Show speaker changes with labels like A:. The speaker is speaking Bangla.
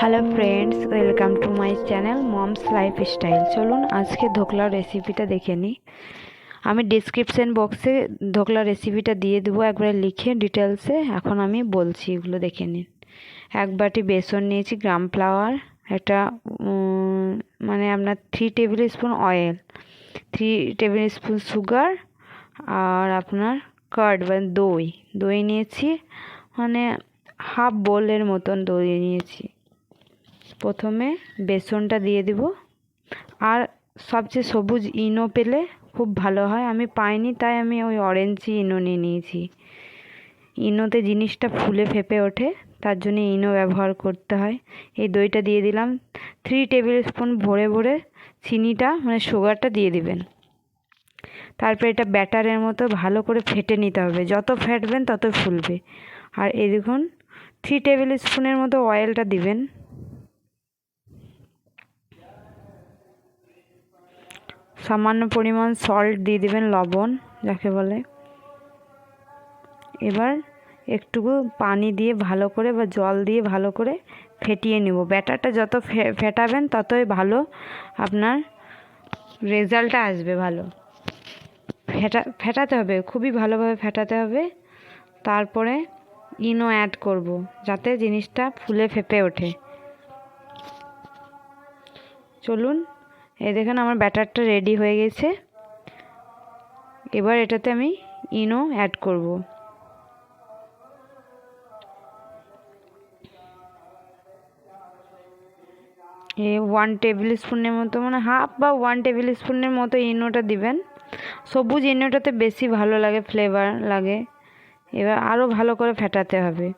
A: Hello friends welcome to my channel moms life style চলুন আজকে ধোকলার রেসিপিটা দেখে নিই। আমি ডিসক্রিপশন বক্সে ধোকলার রেসিপিটা দিয়ে দেবো, একবারে লিখে ডিটেলসে এখন আমি বলছি, এগুলো দেখে নিন। এক বাটি বেসন নিয়েছি, গ্রাম ফ্লাওয়ার, একটা মানে আপনার three tablespoon oil three tablespoon sugar আর আপনার কার্ড মানে দই। দই নিয়েছি মানে হাফ বোলের মতন দই নিয়েছি। প্রথমে বেসনটা দিয়ে দিব। আর সবচেয়ে সবুজ ইনো পেলে খুব ভালো হয়। আমি পাইনি, তাই আমি ওই অরেঞ্জই ইনো নিয়ে নিয়েছি। ইনোতে জিনিসটা ফুলে ফেপে ওঠে, তার জন্য ইনো ব্যবহার করতে হয়। এই দইটা দিয়ে দিলাম। থ্রি টেবিল স্পুন ভরে ভরে চিনিটা মানে সুগারটা দিয়ে দিবেন। তারপর এটা ব্যাটারের মতো ভালো করে ফেটে নিতে হবে। যত ফেটবেন তত ফুলবে। আর এই দেখুন থ্রি টেবিল স্পুনের মতো অয়েলটা দিবেন। সামান্য পরিমাণ সল্ট দিয়ে দিবেন, লবণ, যাকে বলে। এবার একটুকু পানি দিয়ে ভালো করে বা জল দিয়ে ভালো করে ফেটিয়ে নেব। ব্যাটারটা যত ফেটাবেন ততই ভালো আপনার রেজাল্টটা আসবে ভালো। ফেটা, ফেটাতে হবে, খুবই ভালোভাবে ফেটাতে হবে। তারপরে ইনো অ্যাড করব, যাতে জিনিসটা ফুলে ফেপে ওঠে। চলুন এই দেখেন, আমার ব্যাটারটা রেডি হয়ে গেছে। এবার এটাতে আমি ইনো অ্যাড করব। এ ওয়ান টেবিল স্পুনের মতো মানে হাফ বা ওয়ান টেবিল স্পুনের মতো ইনোটা দিবেন। সবুজ ইনোটাতে বেশি ভালো লাগে ফ্লেভার লাগে। এবার আরও ভালো করে ফেটাতে হবে।